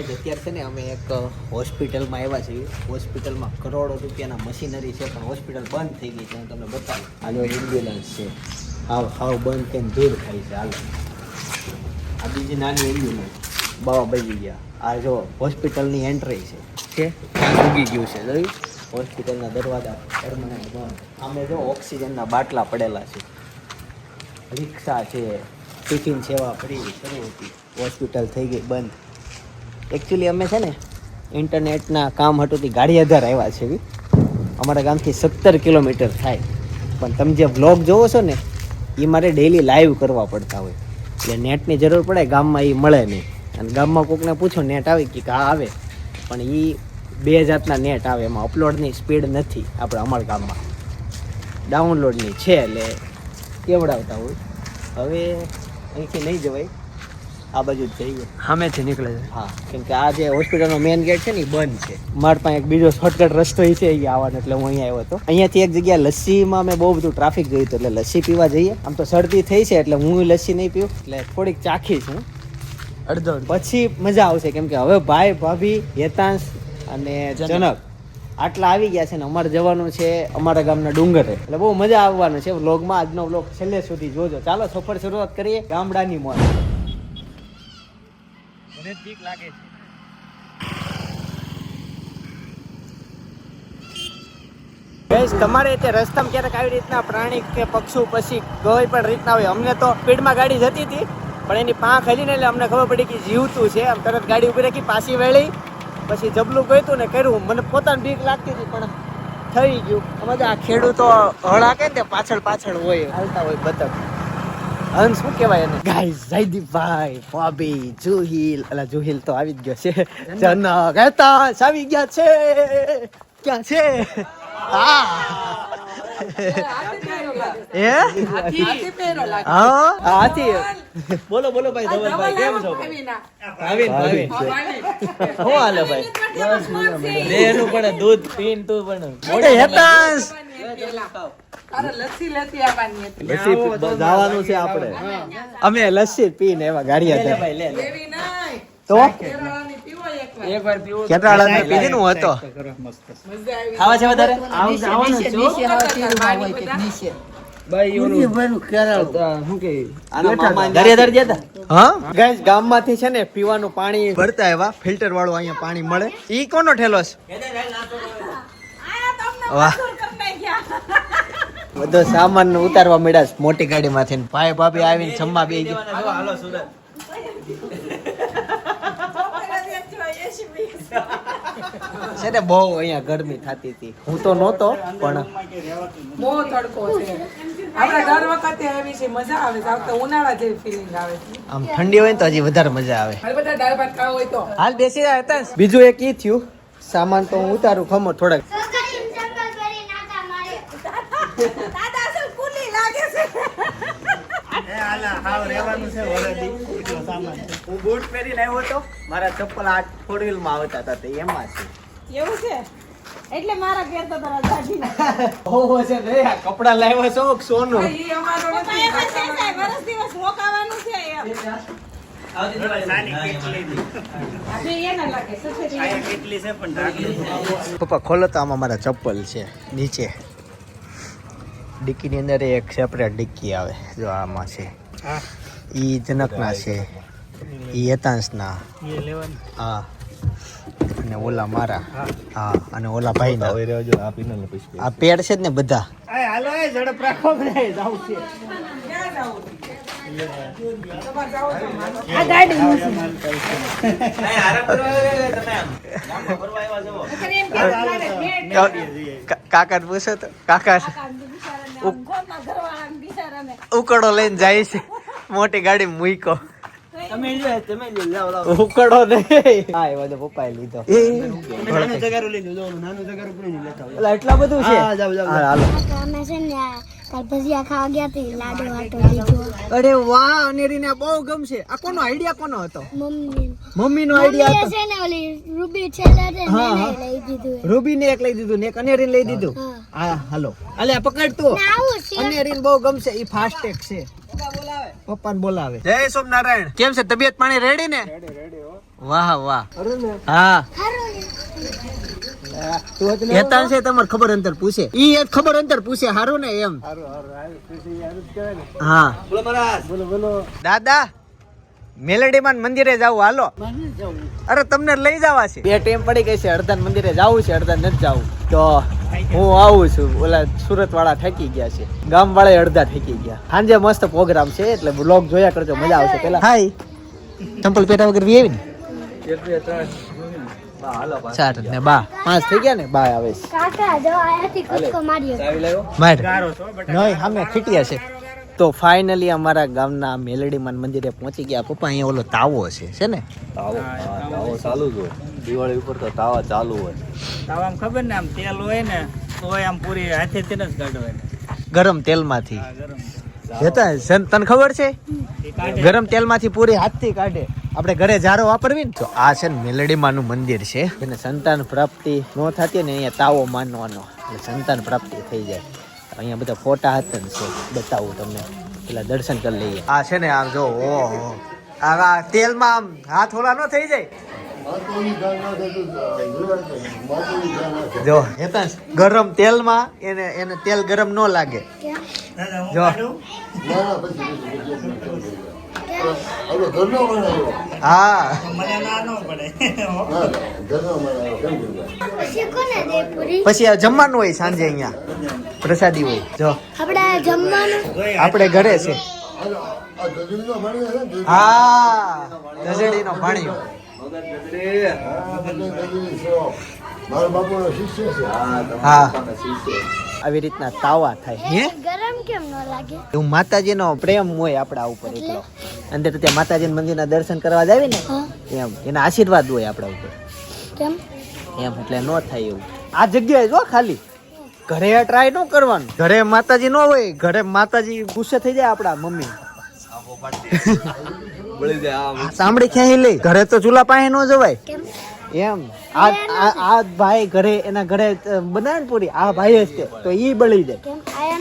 Guys અત્યારે છે ને અમે એક હોસ્પિટલમાં આવ્યા છીએ. હોસ્પિટલમાં કરોડો રૂપિયાના મશીનરી છે પણ હોસ્પિટલ બંધ થઈ ગઈ છે હું તમને બતાવું. આ એમ્બ્યુલન્સ છે. હાવ હાવ બંધ થઈને દૂર થાય છે હાલો. આ બીજી નાની એમ્બ્યુલન્સ બાવા બજી ગયા. આ જો હોસ્પિટલની એન્ટ્રી છે. છે ત્યાં ઉગી ગયું છે જોયું? હોસ્પિટલના દરવાજા પરમાનન્ટ બંધ. આમે જો ઓક્સિજનના બાટલા પડેલા છે. રિક્ષા છે ટિફિન સેવા ફરી શરૂ હતી. હોસ્પિટલ થઈ ગઈ બંધ. એકચ્યુઅલી અમે છે ને ઇન્ટરનેટના કામ હટુથી ગાડી આધાર આવ્યા છે. અમારા ગામથી સત્તર કિલોમીટર થાય. પણ તમે જે બ્લોગ જોવો છો ને એ મારે ડેઈલી લાઈવ કરવા પડતા હોય. એટલે નેટની જરૂર પડે, ગામમાં એ મળે નહીં. અને ગામમાં કોકને પૂછો, નેટ આવે કે હા આવે? પણ એ બે જાતના નેટ આવે, એમાં અપલોડની સ્પીડ નથી આપણે અમારા ગામમાં. ડાઉનલોડની છે, એટલે કેવડાવતા હોય. હવે અહીંથી નહીં જવાય. આ બાજુ જ જઈએ. સામેથી નીકળે છે. હા કેમ કે આ જે હોસ્પિટલનો મેઇન ગેટ છે ને એ બંધ છે. મારા પાસે એક બીજો શોર્ટકટ રસ્તો છે અહીંયા આવવાનો એટલે હું અહીંયા આવ્યો હતો. અહીંયાથી એક જગ્યા લસ્સીમાં મેં બહુ બધું ટ્રાફિક ગયું હતું એટલે લસ્સી પીવા જઈએ. આમ તો શરદી થઈ છે એટલે હું લસ્સી નહીં પીવું એટલે થોડીક ચાખી છું. અડધો પછી મજા આવશે કેમ કે હવે ભાઈ ભાભી હેતાંશ અને જનક. આટલા આવી ગયા છે ને અમારે જવાનું છે અમારા ગામના ડુંગરે. એટલે બહુ મજા આવવાનું છે. વ્લોગમાં આજનો વ્લોગ છેલ્લે સુધી જોજો. ચાલો સફર શરૂઆત કરીએ ગામડાની મોજ. મને બીક લાગે છે. તમારે તે રસ્તામાં ક્યારેક આવી રીતના પ્રાણી કે પક્ષુ પછી કોઈ પણ રીતના હોય અમને તો સ્પીડમાં ગાડી જતી હતી પણ એની પાંખ હલીને એટલે અમને ખબર પડી કે જીવતું છે. આમ તરત ગાડી ઊભી રાખી પાછી વેળી પછી જબલું ગયું ને કર્યું. મને પોતાને બીક લાગતી હતી પણ થઈ ગયું. અમે આ ખેડૂતો હળ હાકે ને પાછળ પાછળ હોય. હાલતા હોય બતક. હંસ શું કહેવાય એને? ગાઈસ જયદીપભાઈ ફોબી જુહિલ અલા જુહિલ તો આવી જ ગયો છે. જનક હેતા આવી ગયા છે. ક્યાં છે? હા એ હા? હાથી. બોલો બોલો ભાઈ ધવલભાઈ કેમ છો ભાવિન. ભાવિન શું હાલે ભાઈ? લેનું પણ દૂધ પીન તું પણ મોટે હેતાંશ. લસ્સી લેતી આવવાની હતી. લસ્સી જવાનું છે આપણે. અમે લસ્સી પીને એવા ગાડિયા ભાઈ લે લે. એવી નહીં. તો? પીધી નું હતો? ખાવા છે વધારે? ભાઈ દરિયાદર ગયા હતા? હા? ગામમાંથી છે ને પીવાનું પાણી ભરતા એવા ફિલ્ટર વાળું અહીંયા પાણી મળે. ઈ કોનો ઠેલો છે? વાહ. બધો સામાન ઉતારવા મળ્યા મોટી ગાડીમાંથી ભાઈ ભાભી આવીને જમવા બે ગયા હાલો સુરત છે ને બહુ અહીંયા ગરમી થતી હતી. હું તો નહોતો પણ બહુ તડકો છે. આપણે દર વખતે આવી છે મજા આવે છે. આવતા ઉનાળા જેવી ફિલિંગ આવે છે. આમ ઠંડી હોય ને તો હજી વધારે મજા આવે. હાલ બધા દાળ ભાત ખાવા હોય તો. હાલ બેસી રહ્યા હતા બીજું એક ઈ થયું સામાન તો હું ઉતારું ખમો થોડાક. હું બૂટ પહેરીને આવ્યો હતો મારા ચપ્પલ આ ફોર વ્હીલમાં આવતા હતા તે એમાં છે. એવું છે? એટલે મારા ઘેર તો તારા દાદીના ઓહો છે ને આ કપડા લાવ્યો છો કે સોનું? એ અમારો પપ્પા નથી એમ છે સાહેબ, વરસ દિવસ મોકાવાનું છે એમ. પપ્પા ખોલો તો આમાં મારા ચપ્પલ છે નીચે. ડિક્કીની અંદર એક સેપરેટ ડિક્કી આવે જો આમાં છે. ઈ જનકના છે. ઈ હેતાંશના. હા. અને ઓલા મારા. હા. અને ઓલા ભાઈના. આ પેડ છે જ ને બધા. કાકા પૂછો તો? કાકા ઉકડો લઈને જાય છે. મોટી ગાડી મૂકો તમે લ્યો તમે લ્યો લાવો લાવો. ઉકડો નહીં હા એવા તો પપ્પાએ લીધો. નાનું જગારું લઈ લો નાનું જગારું પૂરી લેતા એટલે એટલા બધું છે? હા, જાઓ, જાઓ, હાલો. અમે છે ને આ ખાવા ગયા હતી લાડુ વાટો લીધો અરે વાહ અનેરીને બહુ ગમશે. આ કોનો આઈડિયા કોનો હતો? મમ્મી મમ્મીનો આઈડિયા હતો. છે ને ઓલી રૂબી છેલ્લે ને. લઈ દીધું રૂબીને એક લઈ દીધું ને એક અનેરીને લઈ દીધું? હા. હાલો. અલે પકડતું પકડ તું. અનેરીને બહુ ગમશે ઈ ફાસ્ટ ટેક છે. પપ્પાને બોલાવે. જય સોમનારાયણ. કેમ છે? તબિયત પાણી રેડી ને? વાહ વાહ. હા. તું છે તમારે ખબર અંતર પૂછે. ઈ એક ખબર અંતર પૂછે હારું ને એમ. હા. બોલો બોલો. દાદા. મેલડીમાન મંદિરે જાવ હાલો. અરે તમને લઈ જવા છે. બે ટાઈમ પડી ગઈ છે અડધાન મંદિરે જવું છે અડધાન નથી જવું. તો હું આવું છું. ઓલા સુરત વાળા ઠેકી ગયા છે. ગામ વાળા અડધા થકી ગયા. સાંજે મસ્ત પ્રોગ્રામ છે એટલે બ્લોગ જોયા કરજો મજા આવશે પેલા હાય. ચંપલ પેટા વગર વી આવી ને ચાર ને બા. પાંચ થઈ ગયા ને બા આવે છે. કાકા જો આયાથી કૂદકો માર્યો. માર. નહીં સામે ખીટિયા છે. તો ફાઇનલી અમારા ગામના મેલડીમાન મંદિરે પહોંચી ગયા. પપ્પા અહીંયા ઓલો તાવો છે છે ને? તાવો. તાવો ચાલુ જ હોય. દિવાળી ઉપર તો તાવા ચાલુ હોય. આમ ખબર ને આમ તેલ હોય ને તોય આમ પૂરી હાથેથી જ કાઢવાય ગરમ તેલમાંથી. ગરમ જતા તને ખબર છે? ગરમ તેલમાંથી પૂરી હાથથી કાઢે. આપણે ઘરે જારો વાપરવી ને તો આ છે ને મેલડીમાનું મંદિર છે. એને સંતાન પ્રાપ્તિ ન થતી ને અહીંયા તાવો માનવાનો. એટલે સંતાન પ્રાપ્તિ થઈ જાય. અહીંયા બધા ફોટા હતા ને બતાવું તમને. પેલા દર્શન કરી લઈએ. આ છે ને આમ જો ઓહો. આ તેલમાં આમ હાથ ઓલા ન થઈ જાય? જો હેતાંશ, ગરમ તેલમાં એને એને તેલ ગરમ ન લાગે. જો. હા. મને ના ન પડે. પછી કોને દે પૂરી? પછી આ જમવાનું હોય સાંજે અહીંયા. પ્રસાદી હોય. જો. આપણે જમવાનું? આપણે ઘરે છે. હા દસેડી નો પાણી. હા આવી રીતના તાવા થાય હે? ગરમ કેમ ન લાગે? એવું માતાજીનો પ્રેમ હોય આપણા ઉપર એટલો? અંદર ત્યાં માતાજી મંદિરના દર્શન કરવા જાવી ને એમ એના આશીર્વાદ હોય આપણા ઉપર. કેમ? એમ એટલે ન થાય એવું. આ જગ્યાએ જો ખાલી. ઘરે ટ્રાય ન કરવાનું. ઘરે માતાજી ન હોય ઘરે માતાજી ગુસ્સે થઈ જાય આપણા મમ્મી. બળી જાય આમ. આ સાંભળી ક્યાંય લઈ ઘરે તો ચૂલા પાસે ન જવાય. કેમ? એમ. આ આ આ ભાઈ ઘરે એના ઘરે બનાવે પૂરી. આ ભાઈ જ છે તો ઈ બળી જાય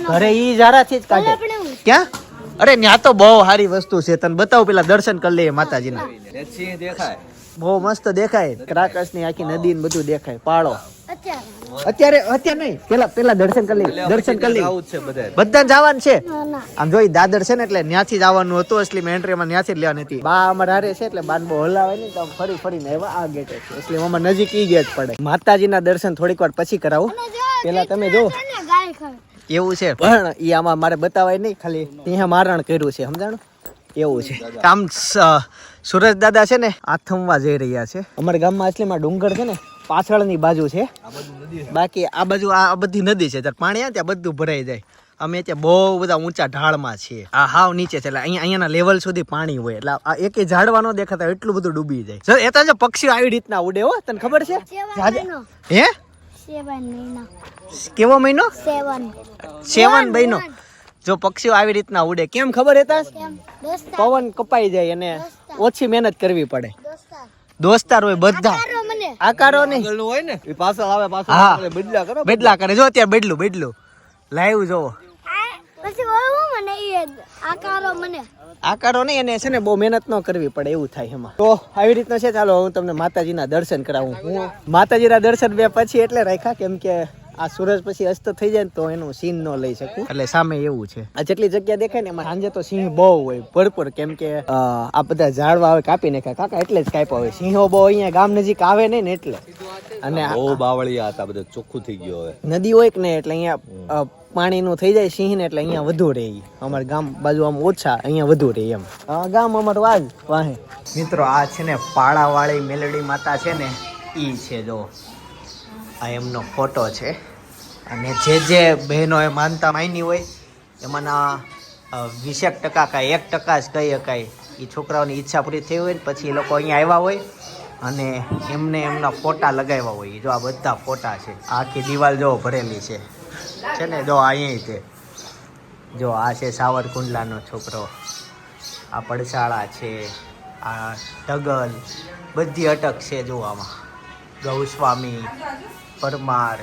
ઘરે ઈ જારાથી જ કાઢે. ક્યાં? અરે ત્યાં તો બહુ સારી વસ્તુ છે. તને બતાવું પેલા દર્શન કરી લઈએ માતાજીના. બહુ મસ્ત દેખાય. ક્રાકસની આખી નદી ને બધું દેખાય. પાળો. અત્યારે અત્યારે અત્યારે નહીં. પેલા પેલા દર્શન કરી લઈએ. દર્શન કરી લઈએ. આવું જ છે બધા બધા જવાનું છે. ના ના. આમ જોઈ દાદર છે ને એટલે ત્યાંથી જ આવવાનું હતું અસલી મેં એન્ટ્રીમાં ત્યાંથી જ લેવાની હતી. બા અમારે હારે છે એટલે બાન બહુ હલાવે નહીં તો ફરી ફરીને આવ્યા આ ગેટ છે એટલે અમારે નજીક ઈ ગેટ પડે. માતાજીના દર્શન થોડીક વાર પછી કરાવું. પેલા તમે જો. એવું છે. પણ ઈ આમાં મારે બતાવાય નહીં ખાલી ત્યાં મારણ કર્યું છે સમજાણું? એવું છે. આમ સુરજ દાદા છે ને આથમવા જઈ રહ્યા છે. અમારા ગામમાં અસલીમાં ડુંગર છે ને પાછળની બાજુ છે. બાકી આ બાજુ આ બધી નદી છે. ત્યારે પાણી ત્યાં બધું ભરાઈ જાય. અમે ત્યાં બહુ બધા ઊંચા ઢાળમાં છીએ. આ હાવ નીચે છે. એટલે અહીંયા અહીંયાના લેવલ સુધી પાણી હોય. એટલે આ એકે ઝાડવા ન દેખાતા એટલું બધું ડૂબી જાય. સર એ તો જો પક્ષીઓ આવી રીતના ઉડે હો. તને ખબર છે? હે? કેવો મહિનો? સેવન. મહિનો. જો પક્ષીઓ આવી રીતના ઉડે. કેમ ખબર હતા પવન કપાઈ જાય અને ઓછી મહેનત કરવી પડે. દોસ્તાર. હોય બધા. આકારો નહીં હોય ને એ પાછળ આવે પાછળ હા. બદલા કરો. બેડલા કરે. જો અત્યારે બેડલું બેડલું લાઈવ જોવો પછી ઓળવું મને એ આકારો મને. આકારો નહીં એને છે ને બહુ મહેનત ન કરવી પડે એવું થાય એમાં. તો આવી રીતના છે ચાલો હું તમને માતાજીના દર્શન કરાવું. હું માતાજીના દર્શન બે પછી એટલે રાખ્યા કેમ કે આ સૂરજ પછી અસ્ત થઈ જાય ને તો એનું સીન ન લઈ શકું. એટલે સામે એવું છે. આ જેટલી જગ્યા દેખાય ને એમાં સાંજે તો સિંહ બહુ હોય ભરપૂર. કેમ કે આ બધા ઝાડવા હવે કાપી નાખ્યા. કાકા એટલે જ કાપ્યા હોય. સિંહો બહુ અહીંયા ગામ નજીક આવે નહીં ને એટલે. અને બહુ બાવળિયા હતા બધા ચોખ્ખું થઈ ગયું હવે. નદી હોય કે ને એટલે અહીંયા પાણીનું થઈ જાય સિંહ ને એટલે અહીંયા વધુ રહે. અમારા ગામ બાજુ આમ ઓછા અહીંયા વધુ રહે એમ. ગામ અમારું આજ વાહે. મિત્રો આ છે ને પાળાવાળી મેલડી માતા છે ને ઈ છે જો. આ એમનો ફોટો છે. અને જે જે બહેનો એ માનતા માની હોય, એમાંના વીસેક ટકા કાંઈ, એક ટકા જ કહી શકાય એ છોકરાઓની ઈચ્છા પૂરી થઈ હોય ને પછી એ લોકો અહીંયા આવ્યા હોય અને એમને એમના ફોટા લગાવ્યા હોય. જો આ બધા ફોટા છે. આખી દિવાલ જો ભરેલી છે. છે ને, જો અહીંયા છે. જો આ છે સાવરકુંડલાનો છોકરો. આ પડશાળા છે. આ ઢગલ બધી અટક છે જોવામાં ગૌસ્વામી, પરમાર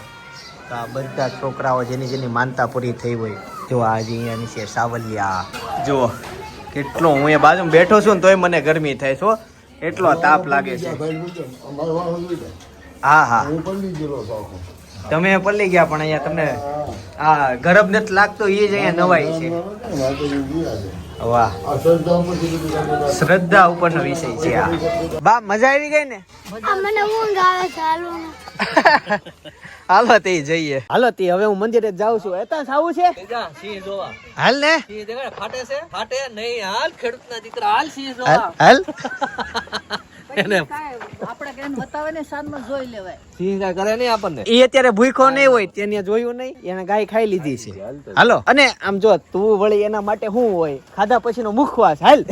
તો આ બધા છોકરાઓ જેની જેની માનતા પૂરી થઈ હોય જો આજે અહીંયા અહીંયાની છે સાવલિયા. જુઓ કેટલો હું એ બાજુ બેઠો છું ને તોય મને ગરમી થાય છો એટલો તાપ લાગે છે. હા હા. તમે પલ્લી ગયા પણ અહીંયા તમને આ ગરબ નથી લાગતો એ જ અહીંયા નવાઈ છે. વાહ. શ્રદ્ધા ઉપરનો વિષય છે આ. બા મજા આવી ગઈ ને? મને ઊંઘ આવે છે હાલો તે જઈએ. હાલો તે હવે હું મંદિરે જાઉં છું. એતા સાવું છે? સિંહ જોવા. હાલ ને? સિંહ ફાટે છે? ફાટે નહીં હાલ ખેડૂતના દીકરા હાલ સિંહ હાલ જોવા. હાલ એને આપણે કેમ બતાવે ને સાંજમાં જોઈ લેવાય. સિંહ કાંઈ કરે નહીં આપણને. એ અત્યારે ભૂખો નહીં હોય તેને જોયું નહીં એને ગાય ખાઈ લીધી છે. હાલો અને આમ જો તું વળી એના માટે શું હોય? ખાધા પછીનો મુખવાસ હાલ.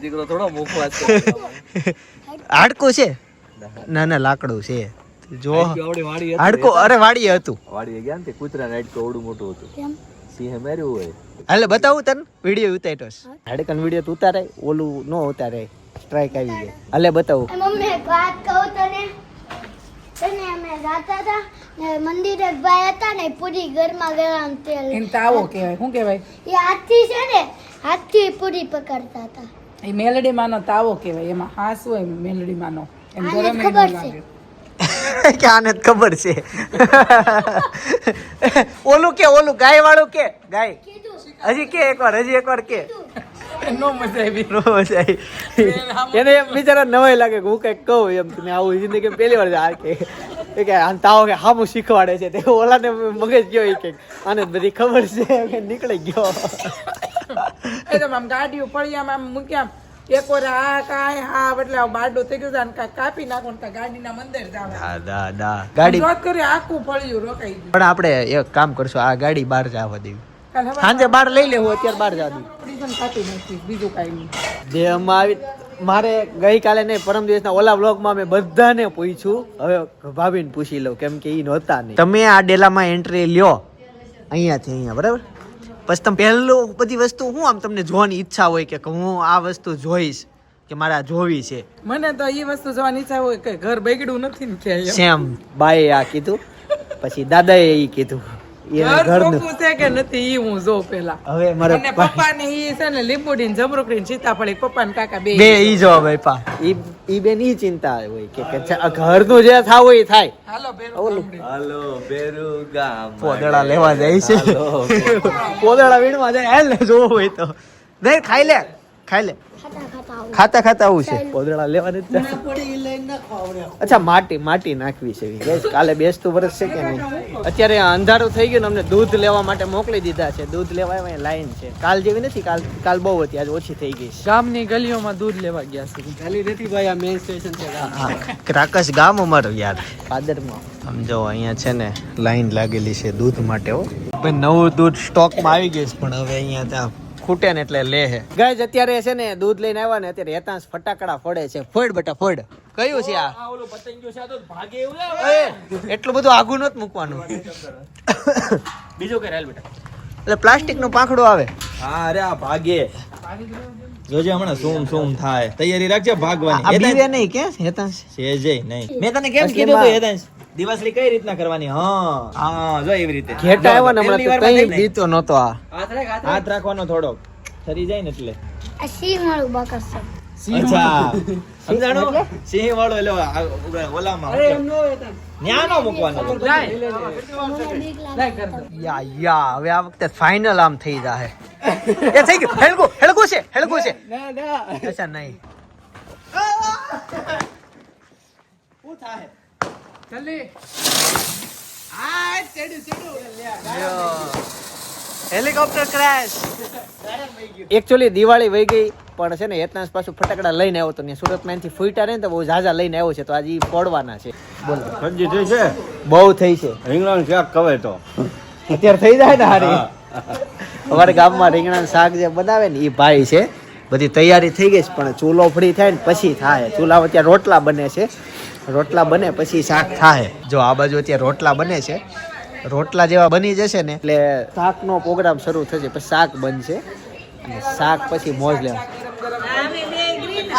દીકરો થોડો મુખવાસ હાડકું છે? ના ના લાકડું છે. જો આવડી વાડી હતી. અરે વાડીએ હતું. વાડીએ ગયા ને કૂતરા નાઈટ ઓડું મોટું હતું. કેમ? સિંહે માર્યું હોય. હાલે બતાવું તને વીડિયો ઉતાર્યો છે. હાડકન વીડિયો તો ઉતારે ઓલું નો ઉતારે સ્ટ્રાઇક આવી ગઈ હાલે બતાવું. મમ્મી એક વાત કહું તને. તને અમે જાતા હતા ને મંદિરે ભાઈ હતા ને પૂરી ઘરમાં ગરમ તેલ એમ તાવો કહેવાય. શું કહેવાય? એ હાથથી છે ને હાથથી પૂરી પકડતા હતા. એ મેલડી માનો તાવો કહેવાય. એમાં હાસ હોય મેલડી માનો એમ ગરમ ખબર છે. કે આને ખબર છે. ઓલું કે ઓલું ગાય વાળું કે? ગાય. હજી કે એકવાર હજી એકવાર કે. નો મજા આવી. નો મજા આવી. એને એમ બિચારા નવાય લાગે કે હું કંઈક કહું એમ તમે આવું જિંદગી પહેલી વાર આ કે. આને તાવ કે હામું શીખવાડે છે. તે ઓલાને મગજ ગયો એ કે આને બધી ખબર છે. કે નીકળી ગયો. ગાડી તો આમ આમ મૂક્યા. એક વાર આ કાંઈ હા એટલે બારડો થઈ ગયો અને કાંઈ કાપી નાખો ને ગાડીના મંદિર જાવ. દા દા દા. ગાડી જોત કરી આખું ફળિયું રોકાઈ ગયું. પણ આપણે એક કામ કરશું આ ગાડી બહાર જવા દેવી. સાંજે બહાર લઈ લેવું અત્યારે બહાર જવા દેવી. કાપી બીજું કાંઈ નહીં. જે આવી મારે ગઈકાલે નહીં પરમ દિવસના ઓલા વ્લોગમાં મેં બધાને પૂછ્યું. હવે ભાભીને પૂછી લઉં કેમ કે ઈ નહોતા નહીં. તમે આ ડેલામાં એન્ટ્રી લ્યો. અહીંયાથી અહીંયા બરાબર? પછી તમે પહેલું બધી વસ્તુ હું આમ તમને જોવાની ઈચ્છા હોય કે હું આ વસ્તુ જોઈશ કે મારે જોવી છે? મને તો એ વસ્તુ જોવાની ઈચ્છા હોય કે ઘર બગડ્યું નથી ને સેમ બાએ આ કીધું. પછી દાદાએ એ કીધું. ઘર છે કે નથી ઈ હું જોઉં પેલા. હવે મારે અને પપ્પા ને ઈ છે ને લીંબુડી ને જમરૂકડી ને સીતાફળી પપ્પા ને કાકા બે બે ઈ જો ભાઈ પા ઈ ઈ બેન ઈ ચિંતા હોય કે ચા- જે થાવું એ થાય. હાલો બેરો હાલો બેરુ ગામ. પોદળા લેવા જાય છે. પોદળા વીણવા જાય. હાલ ને જોવો હોય તો. નહીં ખાઈ લે ખાઈ લે. ખાતા ખાતા આવું છે? પોદળા લેવા જ અચ્છા માટી માટી નાખવી છે. કાલે બેસતું વર્ષ છે કે નહીં? અત્યારે અંધારું થઈ ગયું ને અમને દૂધ લેવા માટે મોકલી દીધા છે. દૂધ લેવા અહીંયા લાઈન છે. કાલ જેવી નથી કાલ કાલ બહુ હતી આજ ઓછી થઈ ગઈ છે. ગામની ગલીઓમાં દૂધ લેવા ગયા છે. ગલી નથી ભાઈ આ મેઇન સ્ટેશન છે ક્રાકસ ગામ અમારું યાર. પાદરમાં. સમજો અહીંયા છે ને લાઈન લાગેલી છે દૂધ માટે હો. ભાઈ નવું દૂધ સ્ટોકમાં આવી ગયું છે પણ હવે અહીંયા ત્યાં ખૂટે ને એટલે લે હે. ગાઈઝ અત્યારે છે ને દૂધ લઈને આવ્યા ને અત્યારે હેતાંશ ફટાકડા ફોડે છે. ફોડ બટા ફોડ. કયું છે આ? એ, એટલું બધું આઘું નત મૂકવાનું. બીજું કઈ બેટા? એટલે પ્લાસ્ટિકનું પાંખડું આવે. હા અરે આ ભાગે. જોજે હમણાં સુમ સુમ થાય. તૈયારી રાખજે ભાગવાની. હેતાંશ. નહીં કે હેતાંશ? છે જય નહીં. મેં તને કેમ કીધું તું હેદાંશ દિવાસળી કઈ રીતના કરવાની? હા. હા જો એવી રીતે. ઘેટા આવ્યો ને હમણાં તો કઈ દીતો નતો આ. હાથ રાખવાનો થોડોક. ઠરી જાય ને એટલે. આ સિંહ વાળું બકસ છે. અચ્છા. સમજાણું? સિંહ વાળો એટલે આ ઓલામાં. ન્યા નો મૂકવાનો. મને બીક લાગે. યા યા હવે આ વખતે ફાઇનલ આમ થઈ જાહે. એ થઈ ગયું. છે હેળગું છે. અચ્છા નહીં. જલ્દી હેલિકોપ્ટર ક્રેશ એકચ્યુઅલી દિવાળી વહી ગઈ પણ છે ને હેતનાસ પાછું ફટાકડા લઈને આવ્યો તો ત્યાં સુરતમાં એનાથી ફૂટા રહે ને તો બહુ ઝાઝા લઈને આવ્યો છે તો આજે ઈ ફોડવાના છે. બોલો. સબ્જી થઈ છે? બહુ થઈ છે. રીંગણાનું શાક કવે તો. અત્યારે થઈ જાય ને હારી. અમારે ગામમાં રીંગણાનું શાક જે બનાવે ને એ ભાઈ છે. બધી તૈયારી થઈ ગઈ છે પણ ચૂલો ફ્રી થાય ને પછી થાય. ચૂલા અત્યારે રોટલા બને છે. રોટલા બને પછી શાક થાય જો આ બાજુ અત્યારે રોટલા બને છે. રોટલા જેવા બની જશે ને એટલે શાકનો પ્રોગ્રામ શરૂ થશે પછી શાક બનશે. અને શાક પછી મોજ લેવા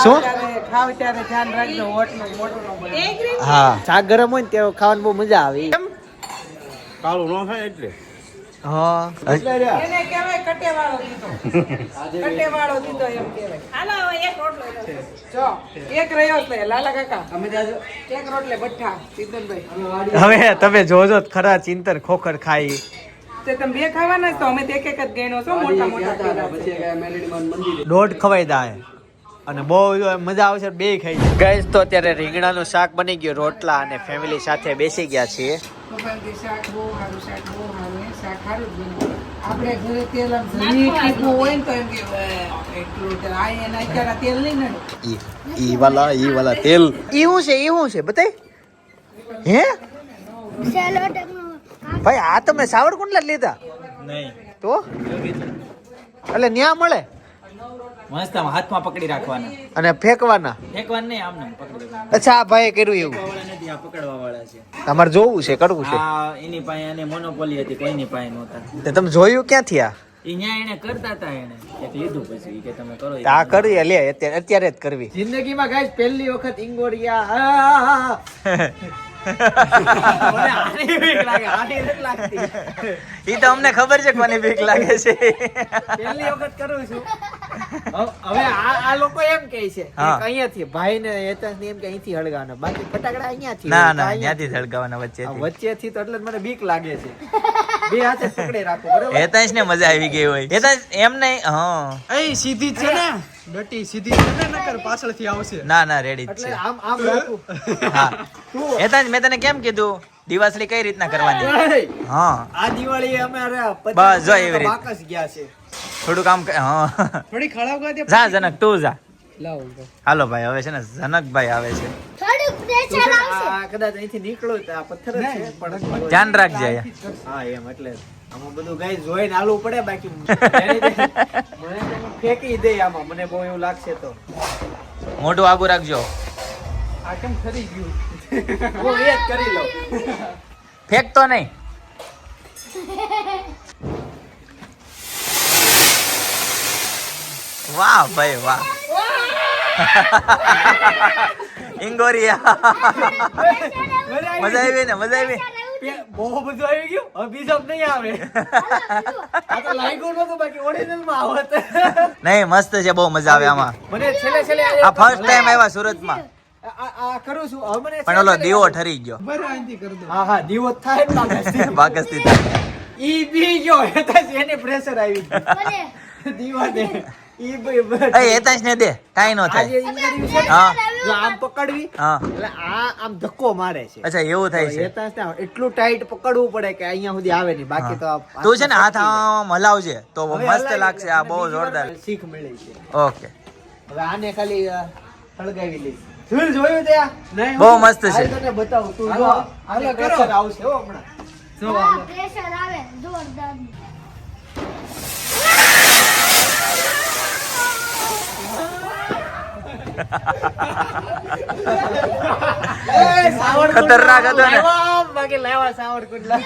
શું? ત્યારે ખાવ ત્યારે ધ્યાન રાખજો હોટનું મોટું ન બને. હા. શાક ગરમ હોય ને ત્યારે ખાવાની બહુ મજા આવે. કાળું ન થાય એટલે. હા. એને કહેવાય કટેવાળો દીધો. કટેવાળો દીધો એમ કહેવાય. હાલો હવે એક રોટલો જો એક રહ્યો છે. લાલા કાકા. અમે જાજો એક રોટલે બઠ્ઠા ચિંતનભાઈ હવે તમે જોજો ખરા ચિંતન ખોખર ખાઈ. તે તમે બે ખાવાના તો અમે એક એક જ ગણ્યો છો મોટા મોટા કર્યા છે. પછી ગયા મેલેડીમાં મંદિરે. દોઢ ખવાઈ દાય અને બહુ મજા આવશે બે ખાઈ ગઈ તો અત્યારે રીંગણાનું શાક બની ગયું રોટલા અને ફેમિલી સાથે બેસી ગયા છીએ. શાક બહુ સારું શાક બહુ સારું. શાક સારું જ બન્યું આપણે ઘરે તેલ આમ જરી ટીપું હોય ને તો એમ કે એટલું તેલ." આ એના અત્યારે તેલ નહીં ને. ઈ ઈ વાલા ઈ વાલા તેલ. ઈ શું છે ઈ શું છે બતાય. હે? ભાઈ આ તમે સાવરકુંડલા જ લીધા? નહીં. તો? એટલે ન્યા મળે? મસ્ત હાથમાં પકડી રાખવાના. અને ફેંકવાના? ફેંકવાનું નહીં આમ પકડી અચ્છા આ ભાઈએ કર્યું એવું. આ પકડવા વાળા છે. તમારે જોવું છે કરવું છે? આ એની પાસે અને મોનોપોલી હતી કોઈની પાસે નહોતા. તે તમે જોયું ક્યાંથી આ અહીંયા એને કરતા હતા એને. એક લીધું પછી કે તમે કરો આ કરીએ લે અત્યારે અત્યારે જ કરવી. જિંદગીમાં ગાઈસ પહેલી વખત ઇંગોરિયા મને આની બીક લાગે આની નથી લાગતી ઈ તો અમને ખબર છે કોની બીક લાગે છે. પહેલી વખત કરું છું. હવે આ આ લોકો એમ કહે છે કે. અહીંયાથી ભાઈ ને હેતસ ને એમ કે અહીંથી હળગાવાના બાકી ફટાકડા અહીંયાથી ના ના અહીંયાથી. ત્યાંથી સળગાવાના વચ્ચે વચ્ચેથી. તો એટલે જ મને બીક લાગે છે. બે હાથે પકડે રાખો બરોબર? હેતાંશ ને મજા આવી ગઈ હોય. હેતાંશ એમ નહીં હા. અહીં સીધી છે ને. ડટી સીધી તને ને નકર પાછળથી આવશે. ના ના રેડી જ એટલે છે. આમ આમ રાખું. હા. હેતાંશ મેં તને કેમ કીધું? દિવાસળી કઈ રીતના કરવાની? હા. આ દિવાળી અમે અરે બસ જો એવી રીતે. બાકસ ગયા છે. થોડું કામ કર- હા. થોડી ખરાબ દે જા જનક તું જા. હાલો ભાઈ હવે છે ને જનકભાઈ આવે છે. કદાચ અહીંથી નીકળો તો આ પથ્થર છે પણ ધ્યાન રાખજે હા એમ એટલે. આમાં બધું ગાઈ જોઈને હાલવું પડે બાકી મને ફેંકી દે આમાં મને બહુ એવું લાગશે તો. મોઢું આગું રાખજો. આ કેમ ખરી ગયું? હું એ જ કરી લઉં. ફેંકતો નહીં. વાહ ભાઈ વાહ. ઇંગોરિયા. મજા આવી ને મજા આવી. બહુ બધું આવી ગયું હવે બીજો નહીં આવે. આ તો લાગ્યું નતો બાકી ઓરિજિનલમાં આવત. નહીં મસ્ત છે બહુ મજા આવે આમાં. મને છેલ્લે છેલ્લે આ ફર્સ્ટ ટાઈમ આવ્યા સુરતમાં. આ આ કરું છું. હવે મને પણ ઓલો દીવો ઠરી ગયો. હા હા દીવો થાય ને બાકી બાકસથી ઈ બી ગયો એને પ્રેશર આવી. ગયું. હેતાંશ ને દે. કાંઈ નો થાય. હા. જો આમ પકડવી હા. એટલે આ આમ ધક્કો મારે છે. અચ્છા એવું થાય છે. હેતાંશ ને એટલું ટાઈટ પકડવું પડે કે અહીંયા સુધી આવે નહીં. બાકી તો તું છે ને હાથ આમ હલાવજે. તો મસ્ત લાગશે. આ બહુ જોરદાર. શીખ મળી છે. ઓકે. હવે આને ખાલી સળગાવી લઈશ. ઝૂલ જોયું ત્યાં બહુ મસ્ત છે. તને બતાવું. તું જો આને pressure આવશે હો હમણાં. જો પ્રેશર આવે જોરદાર. એ, સાવરકુંડલા ખતરનાક હતો ને. લાવ્યા આમ, બાકી લાવ્યા સાવરકુંડલા.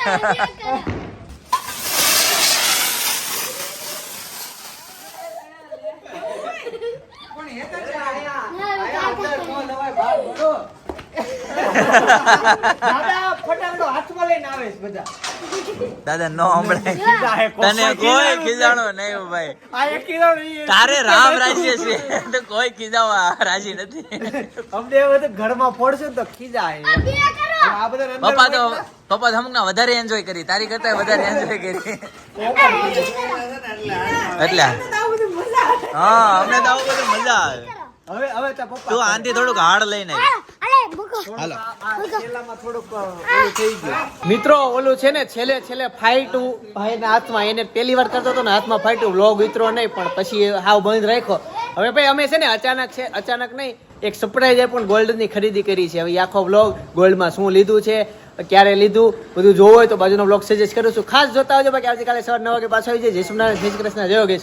દાદા ફટાકડો આવે બધા. દાદા નો તને કોઈ ખીજાણો નહીં ભાઈ. તારે રામ રાજ્ય છે. તો કોઈ ખીજાવા રાજી નથી. અમને ઘરમાં ફોડશું તો ખીજાય પપ્પા તો પપ્પા તો અમુક વધારે એન્જોય કરી. તારી કરતા વધારે એન્જોય કરી. એટલે હા. અમને તો આવું બધું મજા આવે. હવે હવે તો પપ્પા તું આનથી થોડુંક હાડ લઈને. આય. મિત્રો ઓલું છે ને છેલ્લે છેલ્લે ફાઈટું ભાઈના હાથમાં એને પહેલી વાર કરતો હતો ને હાથમાં ફાઈટું વ્લોગ ઉતરો નહીં પણ પછી હાવ બંધ રાખ્યો. હવે ભાઈ અમે છે ને અચાનક છે અચાનક નહીં એક સરપ્રાઈઝ પણ ગોલ્ડની ખરીદી કરી છે. હવે આખો વ્લોગ ગોલ્ડમાં શું લીધું છે ક્યારે લીધું બધું જોવું હોય તો બાજુનો બ્લોગ સજેસ્ટ કરું છું. ખાસ જોતા આવજો બાકી આવતીકાલે સવાર નવ વાગે પાછો આવી જાય. જય સોમનાથ જય શ્રી કૃષ્ણ જય યોગેશ.